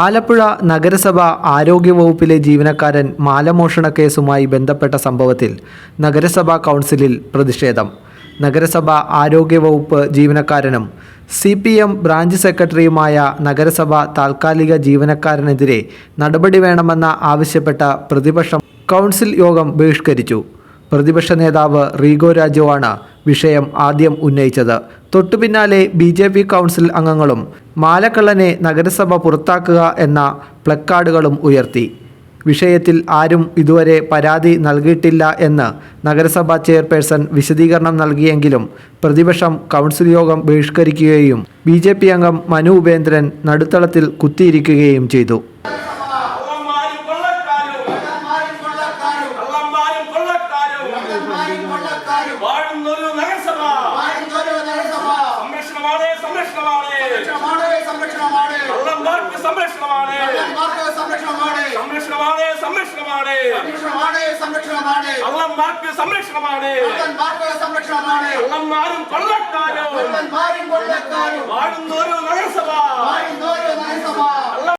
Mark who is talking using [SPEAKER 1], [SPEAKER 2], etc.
[SPEAKER 1] ആലപ്പുഴ നഗരസഭ ആരോഗ്യവകുപ്പിലെ ജീവനക്കാരൻ മാലമോഷണ കേസുമായി ബന്ധപ്പെട്ട സംഭവത്തിൽ നഗരസഭാ കൗൺസിലിൽ പ്രതിഷേധം. നഗരസഭ ആരോഗ്യവകുപ്പ് ജീവനക്കാരനും സി പി എം ബ്രാഞ്ച് സെക്രട്ടറിയുമായ നഗരസഭ താൽക്കാലിക ജീവനക്കാരനെതിരെ നടപടി വേണമെന്ന ആവശ്യപ്പെട്ട പ്രതിപക്ഷം കൗൺസിൽ യോഗം ബഹിഷ്കരിച്ചു. പ്രതിപക്ഷ നേതാവ് റീഗോ രാജുവാണ് വിഷയം ആദ്യം ഉന്നയിച്ചത്. തൊട്ടുപിന്നാലെ ബി ജെ പി കൗൺസിൽ അംഗങ്ങളും മാലക്കള്ളനെ നഗരസഭ പുറത്താക്കുക എന്ന പ്ലക്കാർഡുകളും ഉയർത്തി. വിഷയത്തിൽ ആരും ഇതുവരെ പരാതി നൽകിയിട്ടില്ല എന്ന് നഗരസഭാ ചെയർപേഴ്സൺ വിശദീകരണം നൽകിയെങ്കിലും പ്രതിപക്ഷം കൗൺസിൽ യോഗം ബഹിഷ്കരിക്കുകയും ബി അംഗം മനു ഉപേന്ദ്രൻ നടുത്തളത്തിൽ കുത്തിയിരിക്കുകയും ചെയ്തു.
[SPEAKER 2] വാഴുന്നൊരു നഗരസഭ സംരക്ഷണമാണ് സംരക്ഷണമാണ് കള്ളന്മാർക്ക് സംരക്ഷണമാണ് സംരക്ഷണമാണ് സംരക്ഷണമാണ് കള്ളന്മാർക്ക് സംരക്ഷണമാണ് കള്ളന്മാരും കൊള്ളക്കാരും വാഴുന്നൊരു